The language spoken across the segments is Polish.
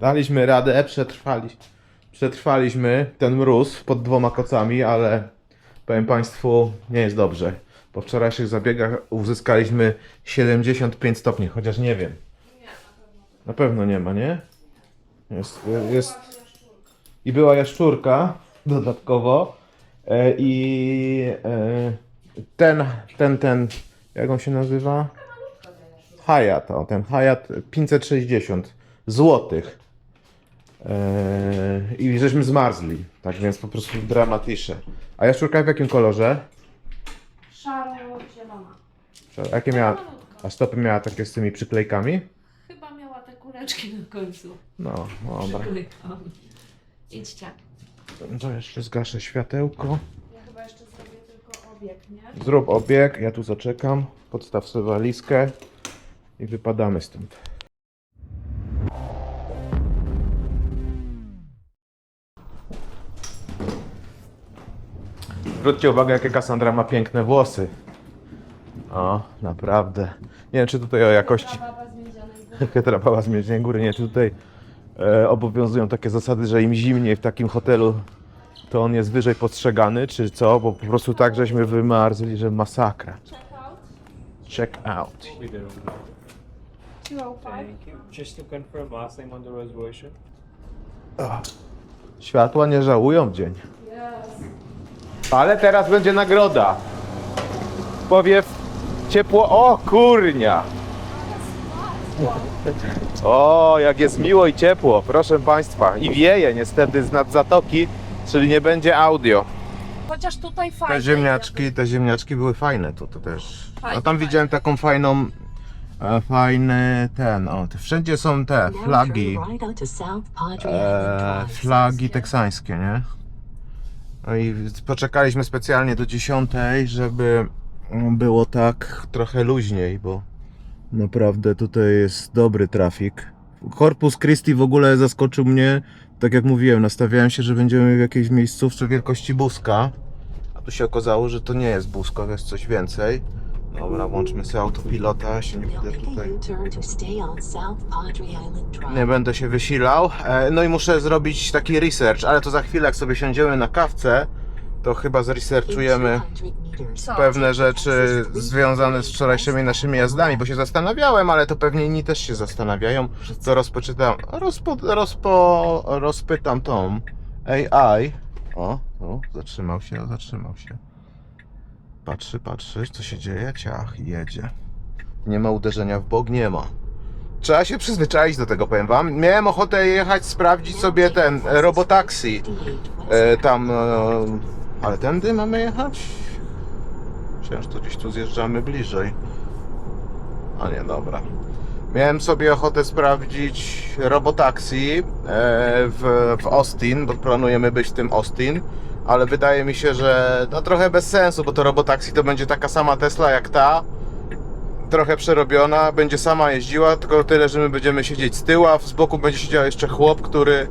Daliśmy radę, przetrwali, przetrwaliśmy ten mróz pod dwoma kocami, ale powiem Państwu, nie jest dobrze. Po wczorajszych zabiegach uzyskaliśmy 75 stopni, chociaż nie wiem. Na pewno nie ma, nie? Jest, jest. I była jaszczurka dodatkowo. E, I e, ten, ten, ten, jak on się nazywa? Hayat, o ten Hayat 560 złotych. E, I żeśmy zmarzli, tak więc po prostu dramatycznie. A jaszczurka w jakim kolorze? Szaro-zielona. Jakie miała? A stopy miała takie z tymi przyklejkami? Chyba miała te kuleczki na końcu. No, dobra. Przyklejkami. Idźcie. To jeszcze zgaszę światełko. Ja chyba jeszcze zrobię tylko obieg, nie? Zrób obieg, ja tu zaczekam. Podstaw sobie walizkę i wypadamy stąd. Zwróćcie uwagę, jakie Cassandra ma piękne włosy. O, naprawdę. Nie wiem, czy tutaj o jakości. Baba z Miedzianej Góry, nie, czy tutaj e, obowiązują takie zasady, że im zimniej w takim hotelu, to on jest wyżej postrzegany, czy co? Bo po prostu tak, żeśmy wymarzli, że masakra. Check out. We did. Thank you. Just to confirm, last name on the reservation? Światła nie żałują w dzień. Ale teraz będzie nagroda. Powiew ciepło. O kurnia! O, jak jest miło i ciepło, proszę Państwa. I wieje niestety z nad zatoki, czyli nie będzie audio. Chociaż tutaj fajnie. Te ziemniaczki, te ziemniaczki były fajne tu, to też. Fajne, No tam widziałem taką fajną, e, fajny ten, o, te, wszędzie są te flagi, e, flagi teksańskie, nie? No i poczekaliśmy specjalnie do 10, żeby było tak trochę luźniej, bo naprawdę tutaj jest dobry trafik. Corpus Christi w ogóle zaskoczył mnie, tak jak mówiłem, nastawiałem się, że będziemy w jakiejś miejscówce wielkości Buska, a tu się okazało, że to nie jest Busko, jest coś więcej. Dobra, włączmy sobie autopilota, ja się nie będę tutaj... Nie będę się wysilał. E, No i muszę zrobić taki research, ale to za chwilę, jak sobie siądziemy na kawce, to chyba zresearchujemy pewne rzeczy związane z wczorajszymi naszymi jazdami, bo się zastanawiałem, ale to pewnie inni też się zastanawiają. To rozpoczytam, rozpo, rozpo, rozpytam tą AI. O, o, zatrzymał się, zatrzymał się. Patrzy, patrzy, co się dzieje? Ciach, jedzie. Nie ma uderzenia w bok, nie ma. Trzeba się przyzwyczaić do tego, powiem wam. Miałem ochotę jechać, sprawdzić sobie ten e, robotaxi. E, tam, e, ale tędy mamy jechać? Myślałem, że to gdzieś tu zjeżdżamy bliżej. A nie, dobra. Miałem sobie ochotę sprawdzić robotaxi e, w, w Austin, bo planujemy być w tym Austin, ale wydaje mi się, że no trochę bez sensu, bo to robotaxi to będzie taka sama Tesla jak ta, trochę przerobiona, będzie sama jeździła, tylko tyle, że my będziemy siedzieć z tyłu, a z boku będzie siedział jeszcze chłop, który,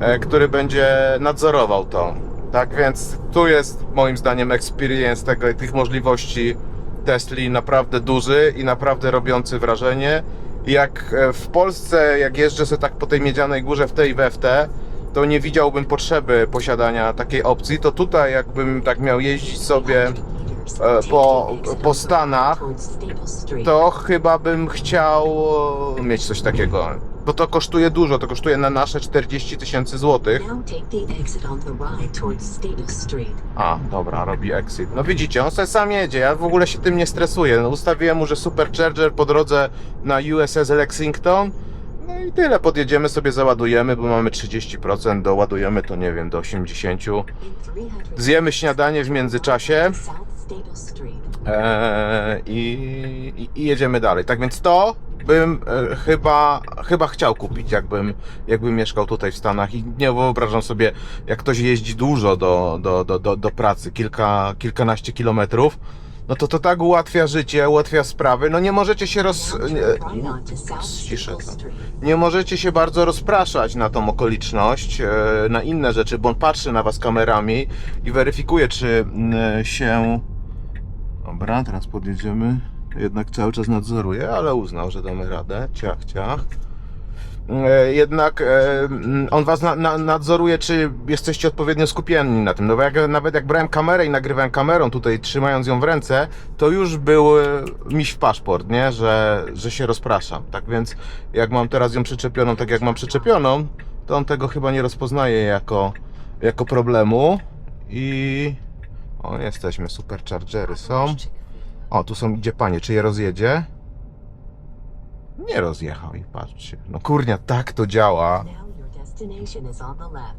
e, który będzie nadzorował to. Tak więc tu jest moim zdaniem experience tego, tych możliwości Tesli naprawdę duży i naprawdę robiący wrażenie. Jak e, w Polsce, jak jeżdżę sobie tak po tej miedzianej górze w tej i to nie widziałbym potrzeby posiadania takiej opcji, to tutaj jakbym tak miał jeździć sobie e, po, po Stanach, to chyba bym chciał e, mieć coś takiego. Bo to kosztuje dużo, to kosztuje na nasze 40 tysięcy złotych. A, dobra, robi exit. No widzicie, on sobie sam jedzie, ja w ogóle się tym nie stresuję. No, ustawiłem mu, że Supercharger po drodze na USS Lexington. I tyle, podjedziemy sobie, załadujemy, bo mamy 30%, doładujemy to nie wiem, do 80%. In 300 Zjemy śniadanie w międzyczasie eee, i, i jedziemy dalej. Tak więc to bym e, chyba, chyba chciał kupić, jakbym, jakbym mieszkał tutaj w Stanach i nie wyobrażam sobie, jak ktoś jeździ dużo do, do, do, do, do pracy, kilka, kilkanaście kilometrów, no to to tak ułatwia życie, ułatwia sprawy, no nie możecie się roz... To. Street. nie możecie się bardzo rozpraszać na tą okoliczność, e, na inne rzeczy, bo on patrzy na was kamerami i weryfikuje, czy mm, się. Dobra, teraz podjedziemy. Jednak cały czas nadzoruje, ale uznał, że damy radę. Ciach, ciach. E, jednak e, on was na, na, nadzoruje, czy jesteście odpowiednio skupieni na tym. No bo jak, nawet jak brałem kamerę i nagrywałem kamerą tutaj, trzymając ją w ręce, to już był e, miś w paszport, nie? Że, że się rozpraszam. Tak więc jak mam teraz ją przyczepioną, tak jak mam przyczepioną, to on tego chyba nie rozpoznaje jako, jako problemu. I o, jesteśmy, superchargery są. O, tu są, idzie panie, czy je rozjedzie? Nie rozjechał i patrzcie. No kurnia, tak to działa.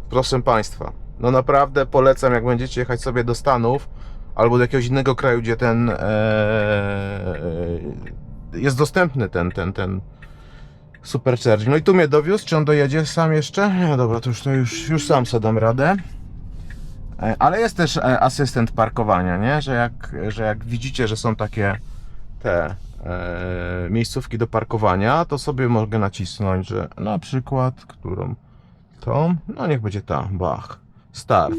Proszę Państwa, no naprawdę polecam, jak będziecie jechać sobie do Stanów albo do jakiegoś innego kraju, gdzie ten e, e, jest dostępny ten, ten, ten supercharging. No i tu mnie dowiózł, czy on dojedzie sam jeszcze? Nie, dobra, to już, to już, już sam sobie dam radę. E, Ale jest też e, asystent parkowania, nie? Że jak, że jak widzicie, że są takie te miejscówki do parkowania, to sobie mogę nacisnąć, że na przykład, którą tą, no niech będzie ta, bach, start.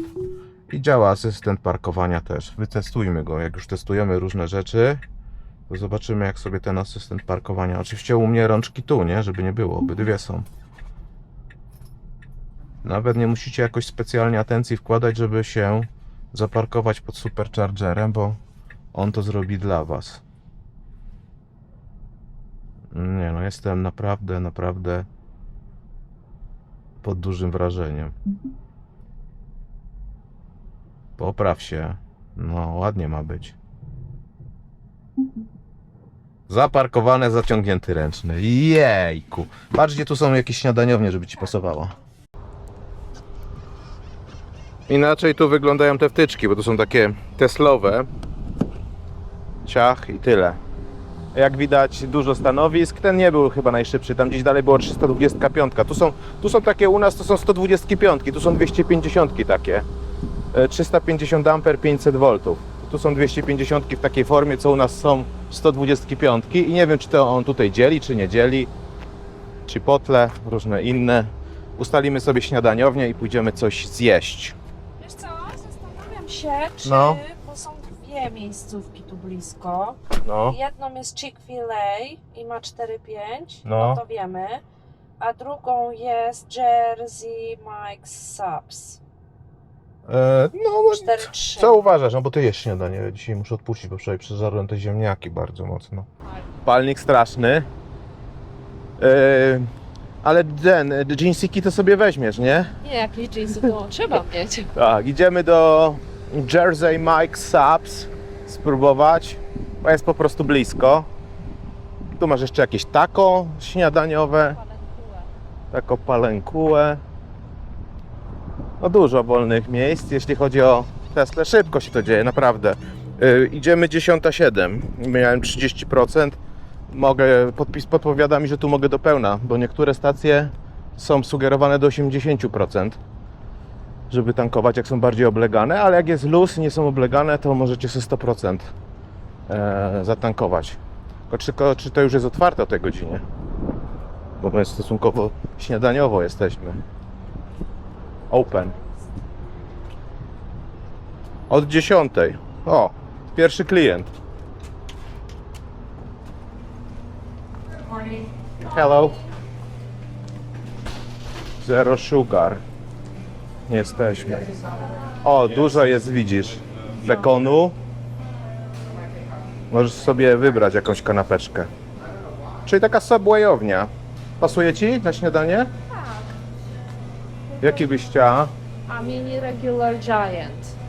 I działa asystent parkowania też. Wytestujmy go, jak już testujemy różne rzeczy, to zobaczymy jak sobie ten asystent parkowania, oczywiście u mnie rączki tu, nie, żeby nie było, obydwie są. Nawet nie musicie jakoś specjalnie atencji wkładać, żeby się zaparkować pod superchargerem, bo on to zrobi dla Was. Nie no, jestem naprawdę, naprawdę pod dużym wrażeniem. Popraw się. No, ładnie ma być. Zaparkowane, zaciągnięty ręczny. Jejku. Patrz, gdzie tu są jakieś śniadaniownie, żeby ci pasowało. Inaczej tu wyglądają te wtyczki, bo to są takie Teslowe. Ciach i tyle. Jak widać dużo stanowisk. Ten nie był chyba najszybszy, tam gdzieś dalej było 325. Tu są, tu są takie u nas, to są 125, tu są 250 takie. E, 350 A 500 V. Tu są 250 w takiej formie, co u nas są 125 i nie wiem czy to on tutaj dzieli, czy nie dzieli. Chipotle, różne inne. Ustalimy sobie śniadaniownię i pójdziemy coś zjeść. Wiesz co, zastanawiam się, czy, No. Dwie miejscówki tu blisko. No. Jedną jest Chick-fil-A i ma 4-5, No. no. to wiemy. A drugą jest Jersey Mike's Subs, E, no, 4-3. Co uważasz? No bo ty jesz śniadanie. Dzisiaj muszę odpuścić, bo wczoraj przeżarłem te ziemniaki bardzo mocno. Palnik straszny. E, ale ten, jeansiki to sobie weźmiesz, nie? Nie, jakieś jeansy to trzeba mieć. Tak, idziemy do Jersey Mike Subs spróbować, bo jest po prostu blisko. Tu masz jeszcze jakieś taco śniadaniowe, taco palenkułę. No dużo wolnych miejsc, jeśli chodzi o Tesla. Szybko się to dzieje, naprawdę. Yy, idziemy 10.07, miałem 30%. Mogę, podpis podpowiada mi, że tu mogę do pełna, bo niektóre stacje są sugerowane do 80% żeby tankować, jak są bardziej oblegane, ale jak jest luz i nie są oblegane, to możecie sobie 100% e, zatankować. Tylko czy, to już jest otwarte o tej godzinie? Bo my stosunkowo śniadaniowo jesteśmy. Open. Od 10. O, pierwszy klient. Hello. Zero sugar. Nie jesteśmy. O, dużo jest, widzisz, bekonu. Możesz sobie wybrać jakąś kanapeczkę. Czyli taka subwayownia. Pasuje ci na śniadanie? Tak. Jaki byś chciała? A mini regular giant.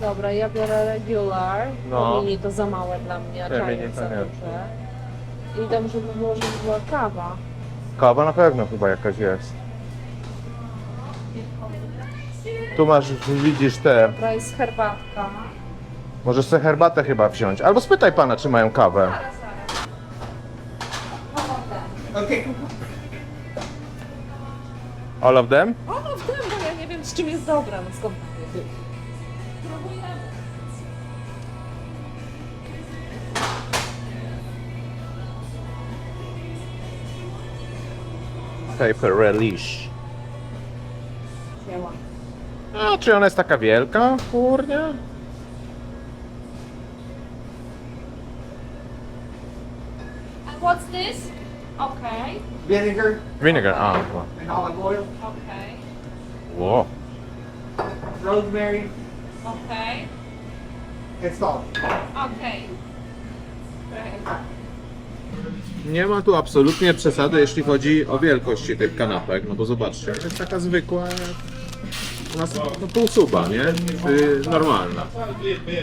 Dobra, ja biorę regular, No. bo mini to za małe dla mnie, a Nie, mini giant to za nie. duże. I dobrze by było, żeby była kawa. Kawa na pewno chyba jakaś jest. Tu masz, widzisz te. Dobra, jest herbatka. Możesz sobie herbatę chyba wziąć. Albo spytaj pana, czy mają kawę. All of them? O, no w tym, bo ja nie wiem z czym jest dobra, no skąd mam wiedzieć? Próbujemy. Paper relish. Wzięłam. A czy ona jest taka wielka? Kurnia. And what's this? Okay, Vinegar Vinegar, a. and olive oil, okay, Wow. rosemary, okay, and salt. okay. Nie ma tu absolutnie przesady, jeśli chodzi o wielkość tych kanapek, no bo zobaczcie, to jest taka zwykła, nas no, pół suba, nie? Yy, normalna.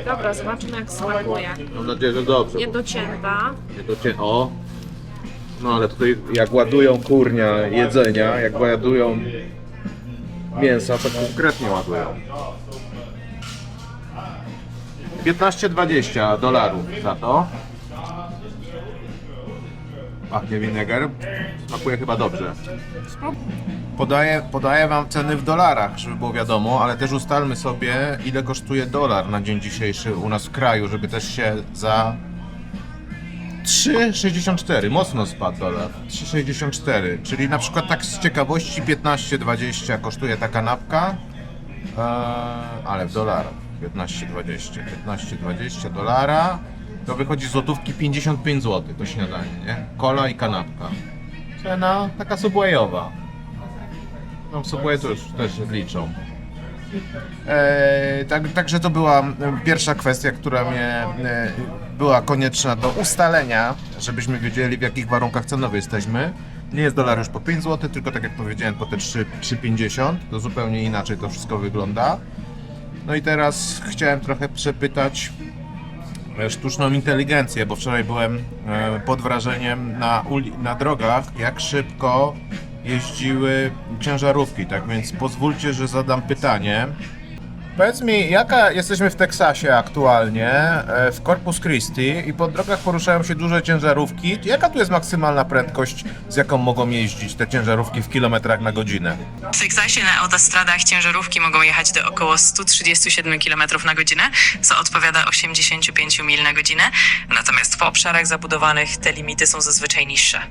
Dobra, zobaczymy jak smakuje. Mam nadzieję, że dobrze. Nie docięta. Nie to cię... O! No ale tutaj jak ładują kurnia jedzenia, jak ładują mięsa, to konkretnie ładują. 15-20 dolarów za to. Pachnie winegar. Smakuje chyba dobrze. Podaję, podaję wam ceny w dolarach, żeby było wiadomo, ale też ustalmy sobie, ile kosztuje dolar na dzień dzisiejszy u nas w kraju, żeby też się za 3,64, mocno spadł dolar. 3,64, czyli na przykład tak z ciekawości 15,20 kosztuje ta kanapka, eee, ale w dolarach 15,20, 15,20 dolara, to wychodzi złotówki 55 zł to śniadanie, nie? Kola i kanapka. Cena taka subwayowa. No Subway to już też liczą. E, tak, także to była pierwsza kwestia, która mnie e, była konieczna do ustalenia, żebyśmy wiedzieli w jakich warunkach cenowych jesteśmy. Nie jest dolar już po 5 zł, tylko tak jak powiedziałem po te 3 3,50. To zupełnie inaczej to wszystko wygląda. No i teraz chciałem trochę przepytać sztuczną inteligencję, bo wczoraj byłem e, pod wrażeniem na, na drogach, jak szybko jeździły ciężarówki. Tak więc pozwólcie, że zadam pytanie. Powiedz mi, jaka jesteśmy w Teksasie aktualnie, e, w Corpus Christi i po drogach poruszają się duże ciężarówki. Jaka tu jest maksymalna prędkość, z jaką mogą jeździć te ciężarówki w kilometrach na godzinę? W Teksasie na autostradach ciężarówki mogą jechać do około 137 km na godzinę, co odpowiada 85 mil na godzinę, natomiast w obszarach zabudowanych te limity są zazwyczaj niższe.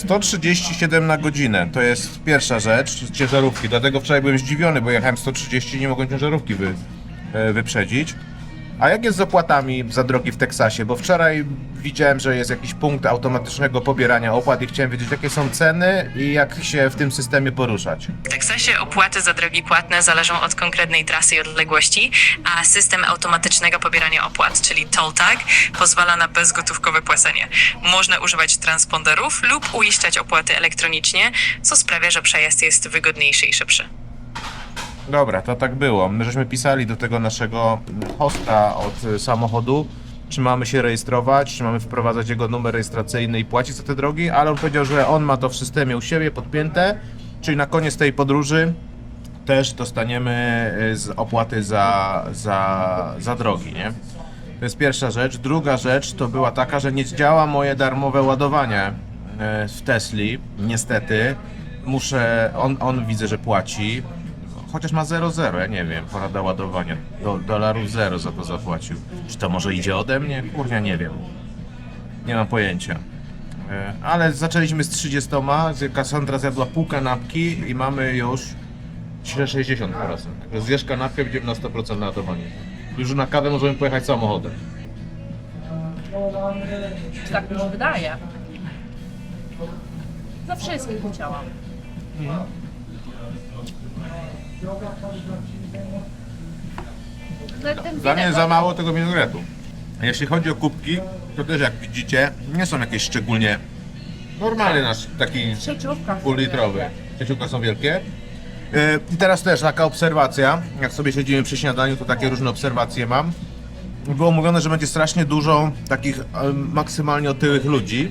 137 na godzinę to jest pierwsza rzecz, ciężarówki. Dlatego wczoraj byłem zdziwiony, bo jechałem 130 i nie mogłem ciężarówki wy, e, wyprzedzić. A jak jest z opłatami za drogi w Teksasie? Bo wczoraj widziałem, że jest jakiś punkt automatycznego pobierania opłat i chciałem wiedzieć, jakie są ceny i jak się w tym systemie poruszać. W Teksasie opłaty za drogi płatne zależą od konkretnej trasy i odległości, a system automatycznego pobierania opłat, czyli toll tag, pozwala na bezgotówkowe płacenie. Można używać transponderów lub uiszczać opłaty elektronicznie, co sprawia, że przejazd jest wygodniejszy i szybszy. Dobra, to tak było. My żeśmy pisali do tego naszego hosta od samochodu, czy mamy się rejestrować, czy mamy wprowadzać jego numer rejestracyjny i płacić za te drogi, ale on powiedział, że on ma to w systemie u siebie podpięte, czyli na koniec tej podróży też dostaniemy y, z opłaty za, za, za drogi, nie? To jest pierwsza rzecz. Druga rzecz to była taka, że nie działa moje darmowe ładowanie y, w Tesli, niestety. Muszę, on, on widzę, że płaci, chociaż ma 0,0, ja nie wiem, porada ładowania, do, dolarów 0 za to zapłacił. Czy to może idzie ode mnie? Kurnia, nie wiem. Nie mam pojęcia. E, Ale zaczęliśmy z 30, z- Cassandra zjadła pół kanapki i mamy już 60%. Także zjesz kanapkę, będziemy na 100% ładowanie. Już na kawę możemy pojechać samochodem. Tak mi się wydaje. Za wszystkim chciałam. Ten Dla mnie winek- za mało tego winogretu. Jeśli chodzi o kubki, to też jak widzicie, nie są jakieś szczególnie normalny nasz taki półlitrowy. Sieciówka są wielkie. Yy, I teraz też taka obserwacja, jak sobie siedzimy przy śniadaniu, to takie różne obserwacje mam. Było mówione, że będzie strasznie dużo takich e, maksymalnie otyłych ludzi.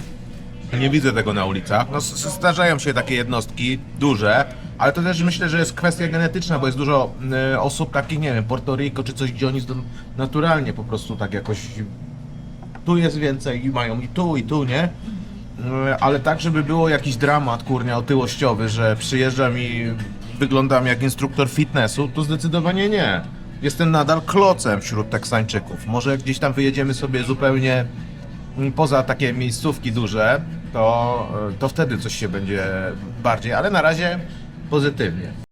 Nie widzę tego na ulicach. No, zdarzają się takie jednostki duże, ale to też myślę, że jest kwestia genetyczna, bo jest dużo e, osób takich, nie wiem, Porto Rico czy coś, gdzie oni są naturalnie po prostu tak jakoś tu jest więcej i mają i tu, i tu, nie? E, Ale tak, żeby było jakiś dramat, kurnia, otyłościowy, że przyjeżdżam i wyglądam jak instruktor fitnessu, to zdecydowanie nie. Jestem nadal klocem wśród Teksańczyków. Może gdzieś tam wyjedziemy sobie zupełnie mm, poza takie miejscówki duże, to, e, to wtedy coś się będzie bardziej, ale na razie pozytywnie.